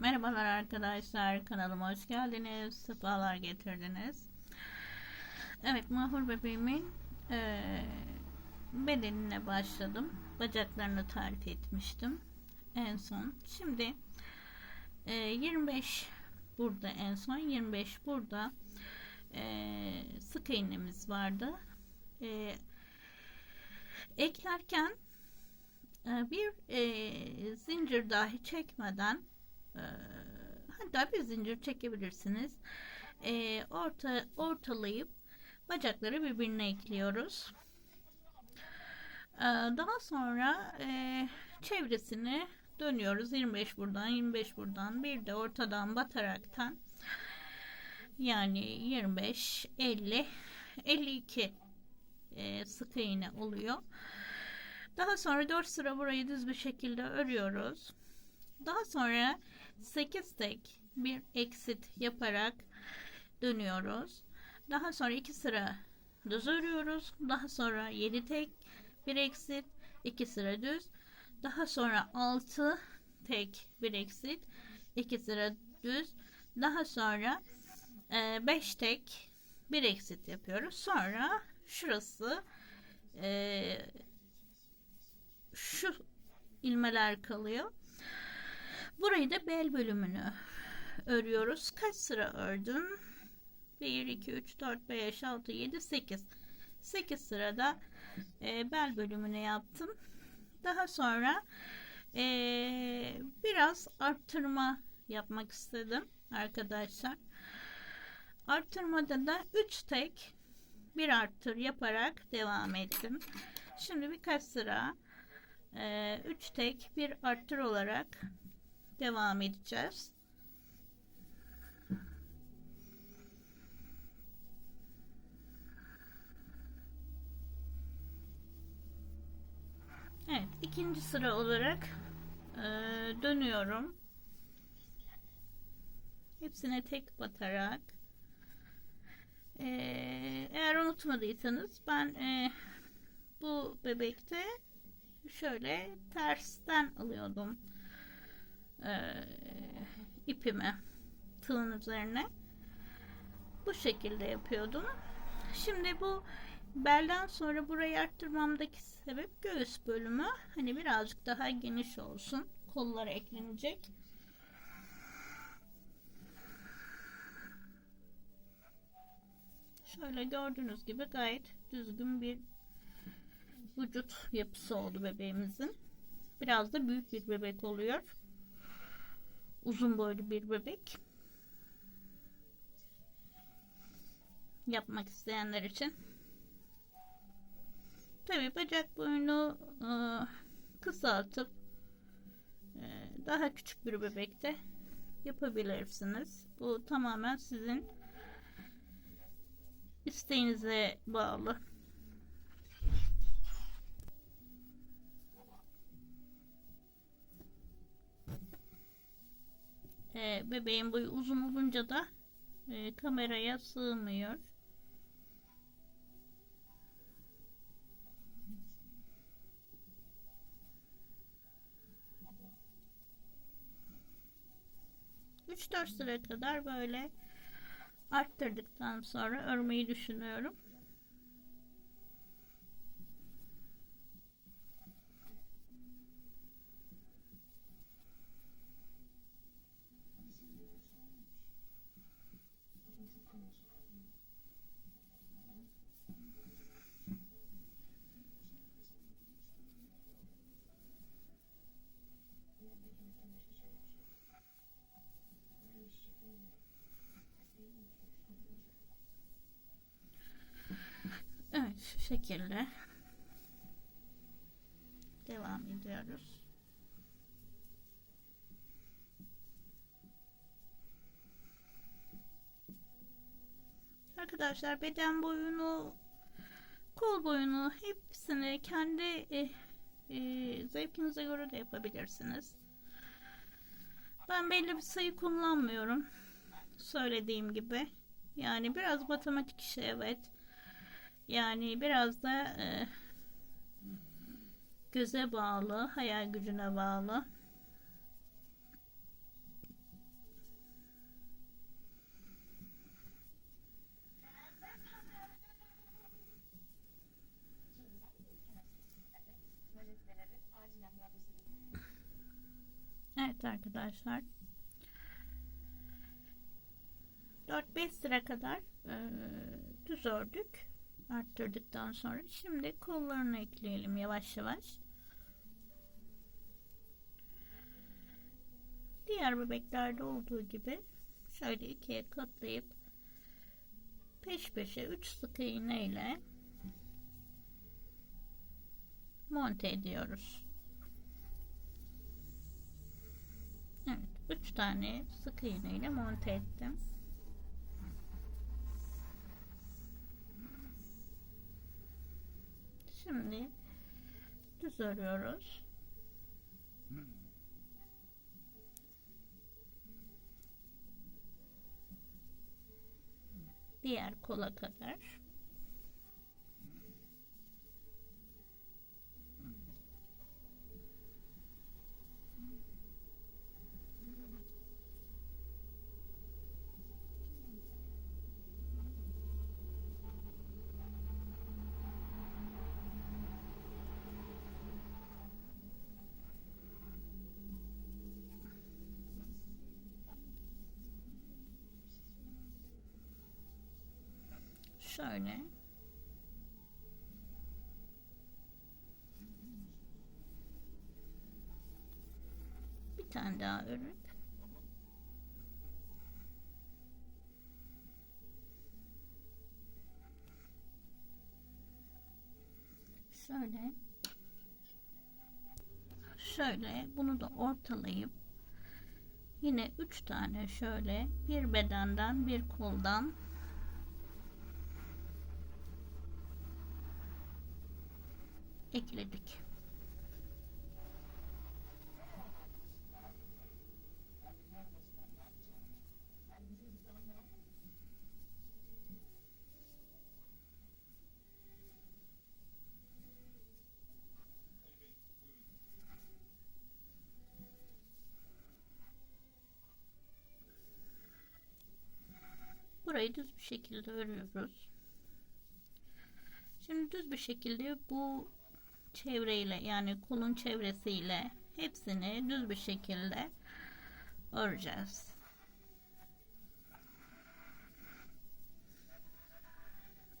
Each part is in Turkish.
Merhabalar arkadaşlar kanalıma hoş geldiniz sefalar getirdiniz. Evet mahur bebeğimin eee, bedenine başladım bacaklarını tarif etmiştim en son. Şimdi eee, 25 burada en son 25 burada eee, sık iğnemiz vardı. Eee, eklerken e, bir e, zincir dahi çekmeden e, hatta bir zincir çekebilirsiniz. E, orta ortalayıp bacakları birbirine ekliyoruz. E, daha sonra e, çevresini dönüyoruz. 25 buradan 25 buradan. Bir de ortadan bataraktan. Yani 25 50 52 e, sık iğne oluyor. Daha sonra 4 sıra burayı düz bir şekilde örüyoruz. Daha sonra 8 tek bir exit yaparak dönüyoruz. Daha sonra 2 sıra düz örüyoruz. Daha sonra 7 tek bir exit, 2 sıra düz. Daha sonra 6 tek bir exit, 2 sıra düz. Daha sonra 5 tek bir exit yapıyoruz. Sonra şurası e, şu ilmeler kalıyor. Burayı da bel bölümünü örüyoruz. Kaç sıra ördüm? 1, 2, 3, 4, 5, 6, 7, 8. 8 sırada e, bel bölümünü yaptım. Daha sonra e, biraz arttırma yapmak istedim arkadaşlar. Arttırmada da 3 tek bir arttır yaparak devam ettim. Şimdi birkaç sıra 3 ee, tek bir arttır olarak devam edeceğiz. Evet ikinci sıra olarak e, dönüyorum. Hepsine tek batarak e, eğer unutmadıysanız ben e, bu bebekte şöyle tersten alıyordum e, ipimi tığın üzerine bu şekilde yapıyordum şimdi bu belden sonra burayı arttırmamdaki sebep göğüs bölümü hani birazcık daha geniş olsun kollara eklenecek şöyle gördüğünüz gibi gayet düzgün bir vücut yapısı oldu bebeğimizin. Biraz da büyük bir bebek oluyor. Uzun boylu bir bebek. Yapmak isteyenler için. Tabi bacak boyunu e, kısaltıp e, daha küçük bir bebekte yapabilirsiniz. Bu tamamen sizin isteğinize bağlı. E, bebeğin boyu uzun olunca da e, kameraya sığmıyor. Üç dört sıra kadar böyle arttırdıktan sonra örmeyi düşünüyorum. Evet şu şekilde devam ediyoruz. Arkadaşlar beden boyunu kol boyunu hepsini kendi e, e, zevkinize göre de yapabilirsiniz. Ben belli bir sayı kullanmıyorum. Söylediğim gibi. Yani biraz matematik işi evet. Yani biraz da e, göze bağlı, hayal gücüne bağlı. Evet arkadaşlar. 4-5 sıra kadar e, düz ördük. Arttırdıktan sonra. Şimdi kollarını ekleyelim yavaş yavaş. Diğer bebeklerde olduğu gibi şöyle ikiye katlayıp peş peşe 3 sık iğne ile monte ediyoruz. Evet, 3 tane sık iğne ile monte ettim. Şimdi düz örüyoruz. Diğer kola kadar. Şöyle. Bir tane daha örüp şöyle şöyle bunu da ortalayıp yine üç tane şöyle bir bedenden bir koldan ekledik. Burayı düz bir şekilde örüyoruz. Şimdi düz bir şekilde bu çevreyle yani kolun çevresiyle hepsini düz bir şekilde öreceğiz.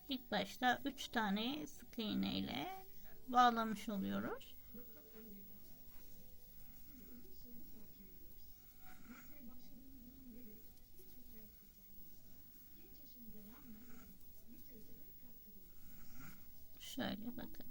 İlk başta 3 tane sık iğne ile bağlamış oluyoruz. Şöyle bakın.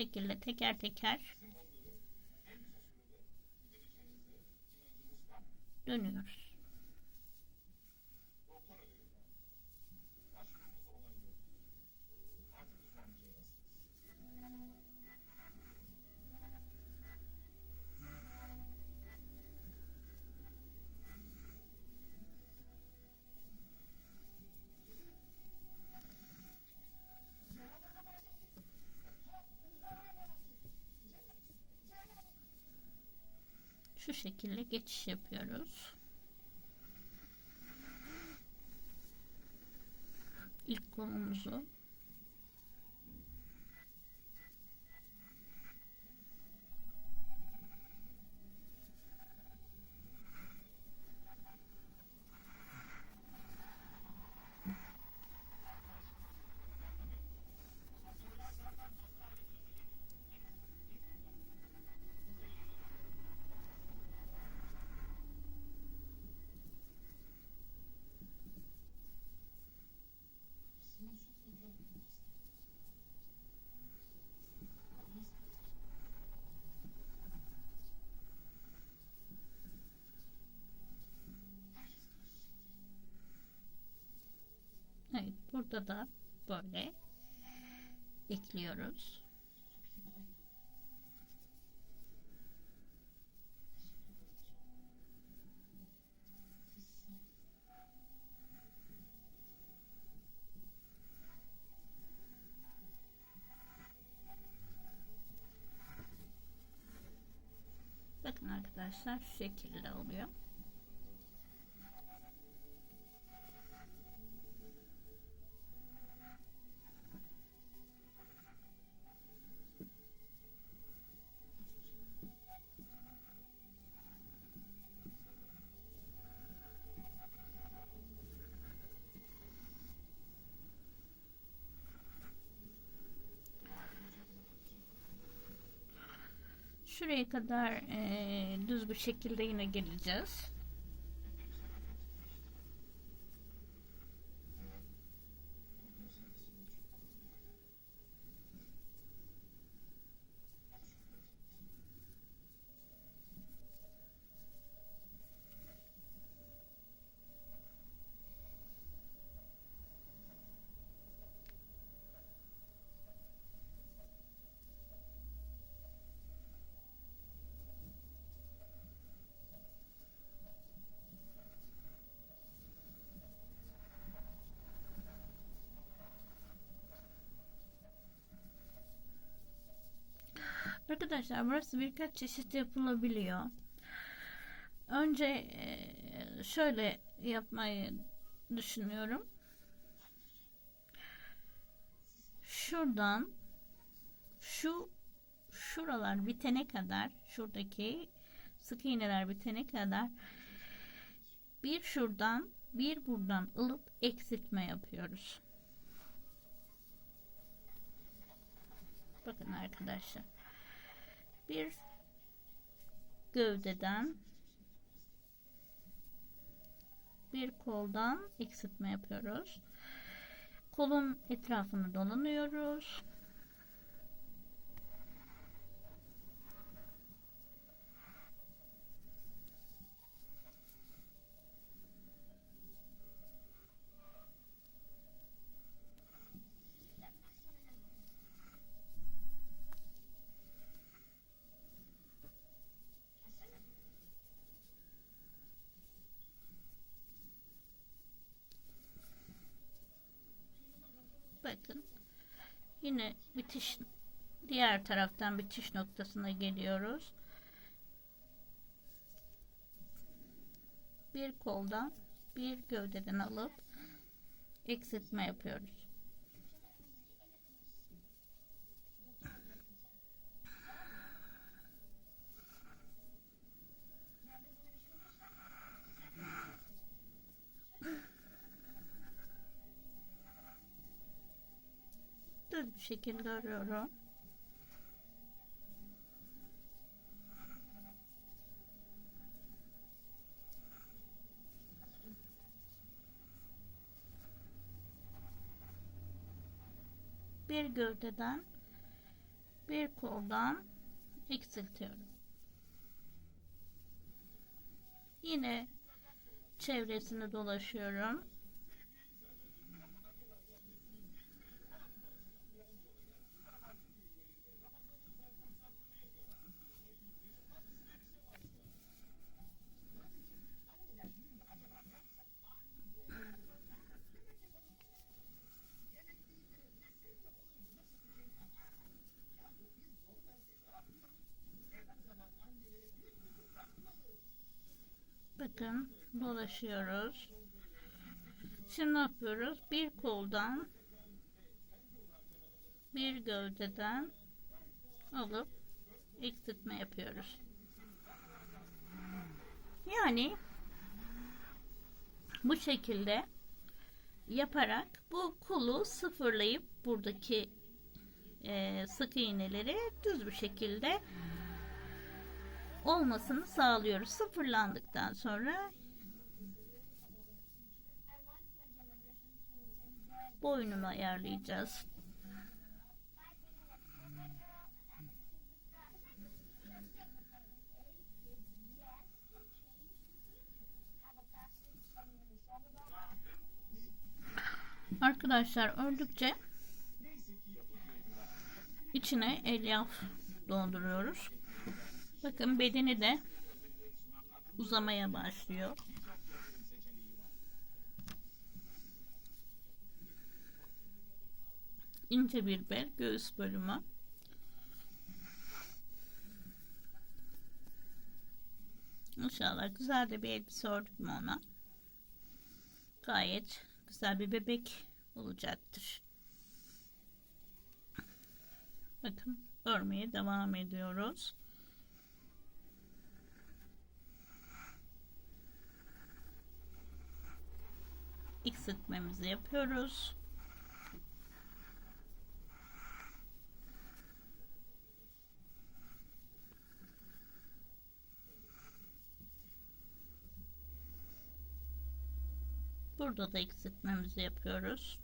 Şekilde teker teker dönüyoruz. Şekilde geçiş yapıyoruz. İlk kolumuzu burada da böyle ekliyoruz. Bakın arkadaşlar şu şekilde oluyor. Şuraya kadar eee, düz bir şekilde yine geleceğiz. Arkadaşlar burası birkaç çeşit yapılabiliyor. Önce eee, şöyle yapmayı düşünüyorum. Şuradan şu şuralar bitene kadar şuradaki sık iğneler bitene kadar bir şuradan bir buradan alıp eksiltme yapıyoruz. Bakın arkadaşlar. Bir gövdeden bir koldan eksiltme yapıyoruz. Kolun etrafını dolanıyoruz. Bakın. Yine bitiş diğer taraftan bitiş noktasına geliyoruz. Bir koldan bir gövdeden alıp eksiltme yapıyoruz. Düz bir şekilde arıyorum. Bir gövdeden bir koldan eksiltiyorum. Yine çevresini dolaşıyorum. Bakın dolaşıyoruz. Şimdi ne yapıyoruz? Bir koldan bir gövdeden alıp eksiltme yapıyoruz. Yani bu şekilde yaparak bu kolu sıfırlayıp buradaki e, sık iğneleri düz bir şekilde olmasını sağlıyoruz. Sıfırlandıktan sonra boynumu ayarlayacağız. Arkadaşlar ördükçe içine elyaf dolduruyoruz. Bakın bedeni de uzamaya başlıyor. ince bir bel göğüs bölümü. İnşallah güzel de bir elbise ördük mü ona. Gayet güzel bir bebek olacaktır. Bakın örmeye devam ediyoruz. Eksiltmemizi yapıyoruz. Burada da eksiltmemizi yapıyoruz.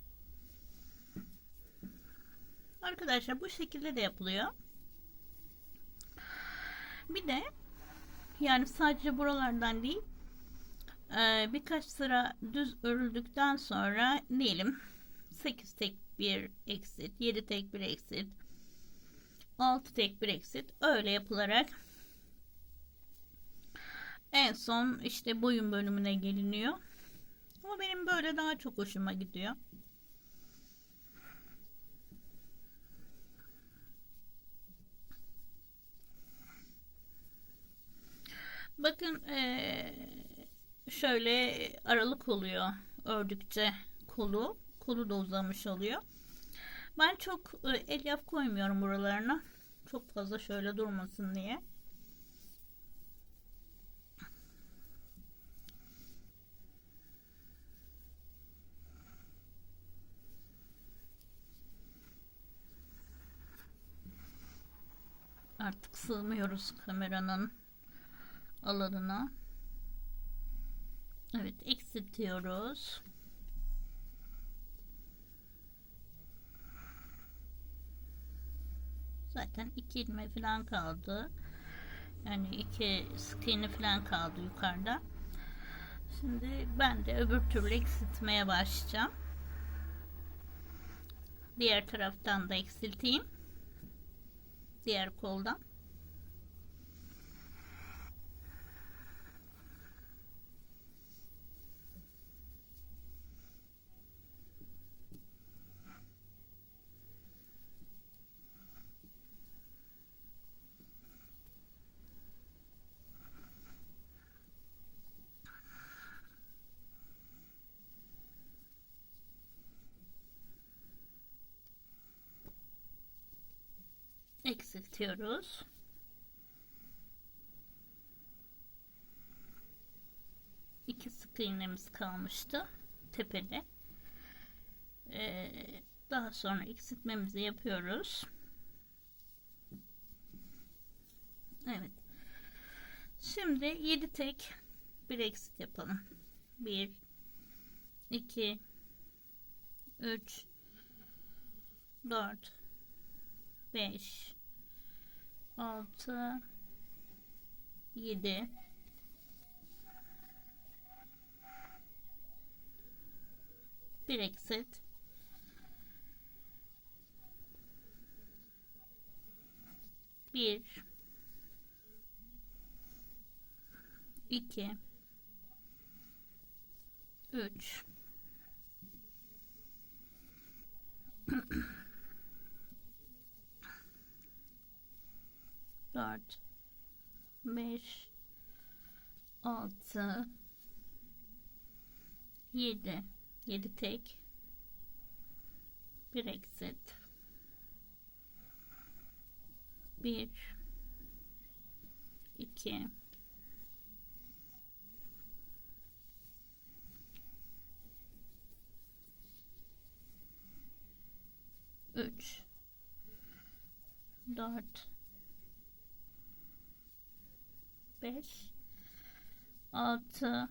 Arkadaşlar bu şekilde de yapılıyor. Bir de yani sadece buralardan değil ee, birkaç sıra düz örüldükten sonra diyelim 8 tek bir eksit 7 tek bir eksit 6 tek bir eksit öyle yapılarak en son işte boyun bölümüne geliniyor. Ama benim böyle daha çok hoşuma gidiyor. Bakın ee, şöyle aralık oluyor ördükçe kolu. Kolu da uzamış oluyor. Ben çok e, elyaf koymuyorum buralarına. Çok fazla şöyle durmasın diye. Artık sığmıyoruz kameranın alanına. Evet eksiltiyoruz. Zaten iki ilme falan kaldı. Yani iki sık iğne falan kaldı yukarıda. Şimdi ben de öbür türlü eksiltmeye başlayacağım. Diğer taraftan da eksilteyim. Diğer koldan. Eksiltiyoruz. İki sık iğnemiz kalmıştı tepede. Ee, daha sonra eksiltmemizi yapıyoruz. Evet. Şimdi 7 tek bir eksit yapalım. 1 2 3 4 5 6 7 bir eksit. Bir. İki. Üç dört, beş, altı, yedi, yedi tek, bir exit, bir, iki, üç, dört, 5 6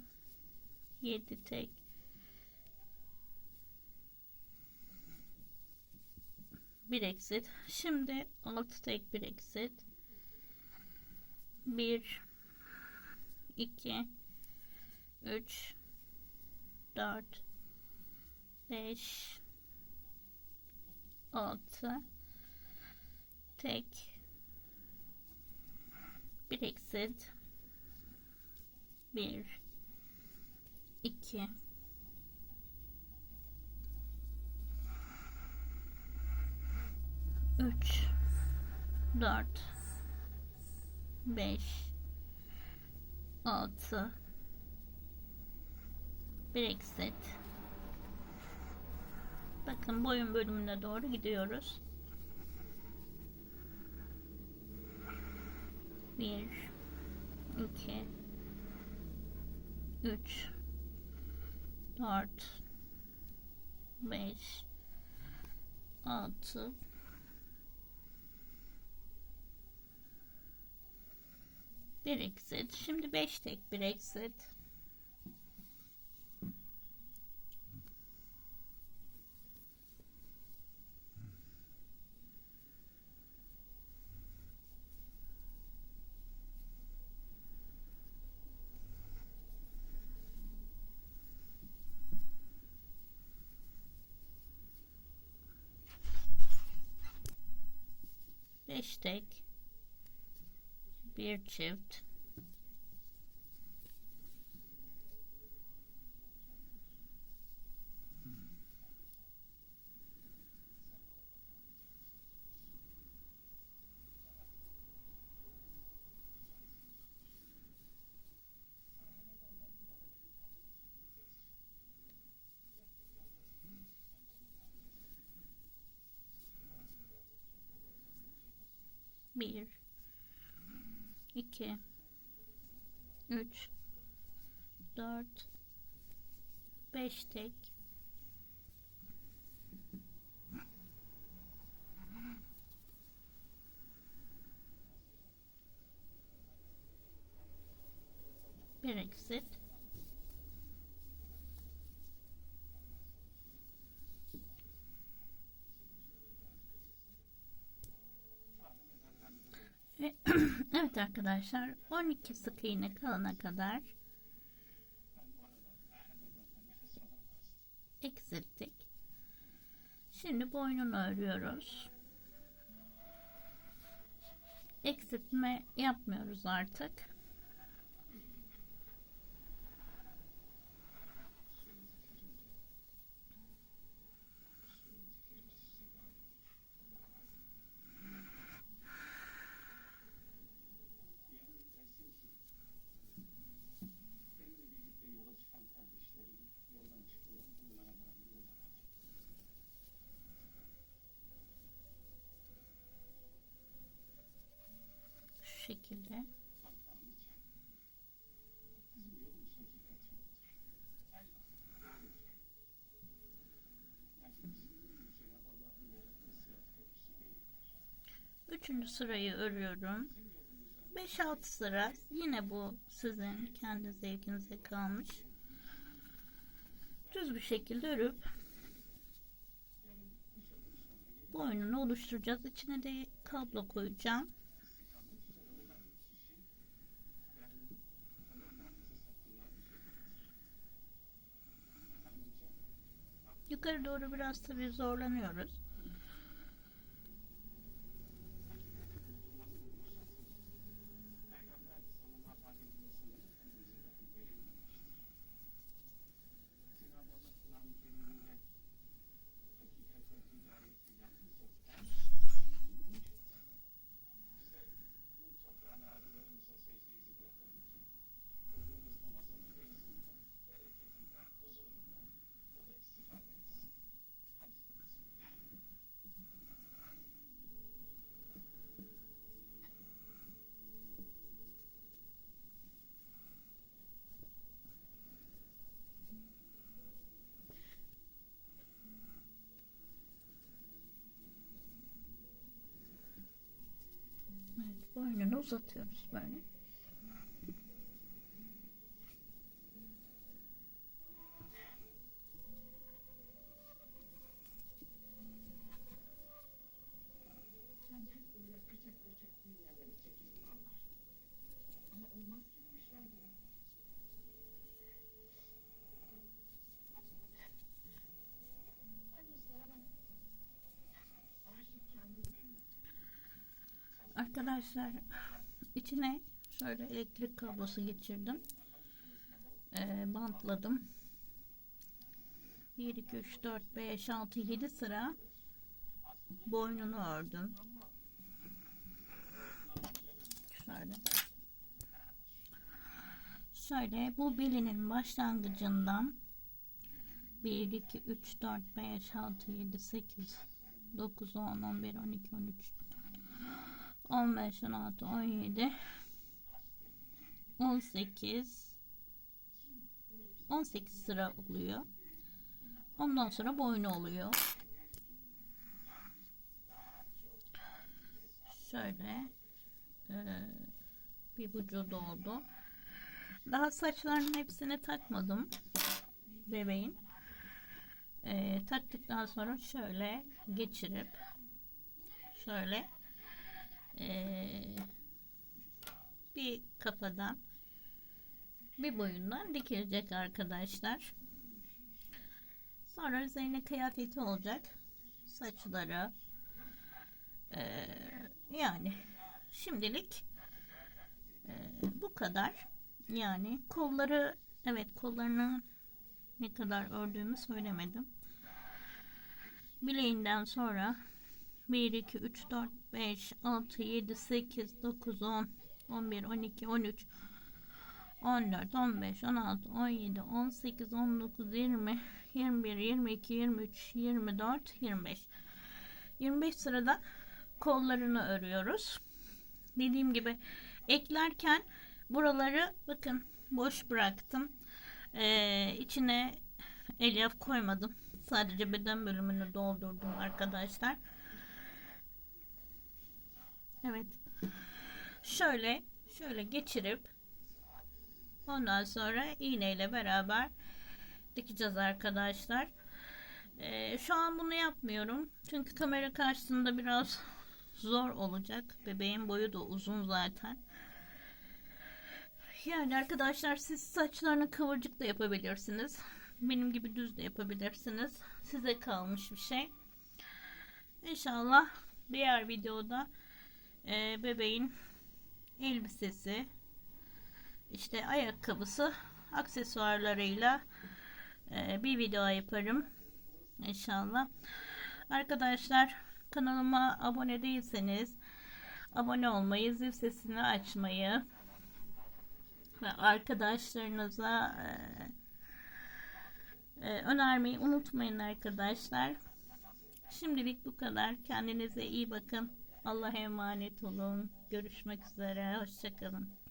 7 tek. Bir exit şimdi 6 tek bir exit 1 2 3 4 5 6 tek. Bir exit bir. İki. Üç. Dört. Beş. 6 bir eksit bakın boyun bölümüne doğru gidiyoruz. 1 2 3 4 5 6 bir exit. Şimdi 5 tek bir exit. Beş tek bir çift bir 2 3 4 5 tek. Bir exit Ve evet arkadaşlar 12 sık iğne kalana kadar eksilttik. Şimdi boynunu örüyoruz. Eksiltme yapmıyoruz artık. Şu şekilde. Üçüncü sırayı örüyorum. 5-6 sıra yine bu sizin kendi zevkinize kalmış. Düz bir şekilde örüp boynunu oluşturacağız. İçine de kablo koyacağım. Yukarı doğru biraz tabii zorlanıyoruz. Evet, boynunu uzatıyoruz böyle. Arkadaşlar içine şöyle elektrik kablosu geçirdim. Ee, bantladım. 1 2 3 4 5 6 7 sıra boynunu ördüm. Şöyle. Şöyle bu belinin başlangıcından 1, 2, 3, 4, 5, 6, 7, 8, 9, 10, 11, 12, 13, 15, 16, 17, 18, 18 sıra oluyor. Ondan sonra boynu oluyor. Şöyle eee, bir vücudu oldu. Daha saçlarının hepsini takmadım bebeğin. Eee, taktıktan sonra şöyle geçirip şöyle eee, bir kafadan bir boyundan dikilecek arkadaşlar. Sonra üzerine kıyafeti olacak. Saçları eee, yani şimdilik eee, bu kadar. Yani kolları evet kollarını ne kadar ördüğümü söylemedim. Bileğinden sonra 1, 2, 3, 4, 5, 6, 7, 8, 9, 10, 11, 12, 13, 14, 15, 16, 17, 18, 19, 20, 21, 22, 23, 24, 25. 25 sırada kollarını örüyoruz. Dediğim gibi eklerken buraları bakın boş bıraktım. Ee, içine elyaf koymadım. Sadece beden bölümünü doldurdum arkadaşlar. Evet. Şöyle şöyle geçirip ondan sonra iğneyle beraber dikeceğiz arkadaşlar. Ee, şu an bunu yapmıyorum. Çünkü kamera karşısında biraz zor olacak. Bebeğin boyu da uzun zaten. Yani arkadaşlar siz saçlarını kıvırcık da yapabilirsiniz. Benim gibi düz de yapabilirsiniz. Size kalmış bir şey. İnşallah diğer videoda e, bebeğin elbisesi işte ayakkabısı aksesuarlarıyla e, bir video yaparım. İnşallah. Arkadaşlar kanalıma abone değilseniz abone olmayı, zil sesini açmayı ve arkadaşlarınıza e, e, önermeyi unutmayın arkadaşlar. Şimdilik bu kadar. Kendinize iyi bakın. Allah'a emanet olun. Görüşmek üzere. Hoşçakalın.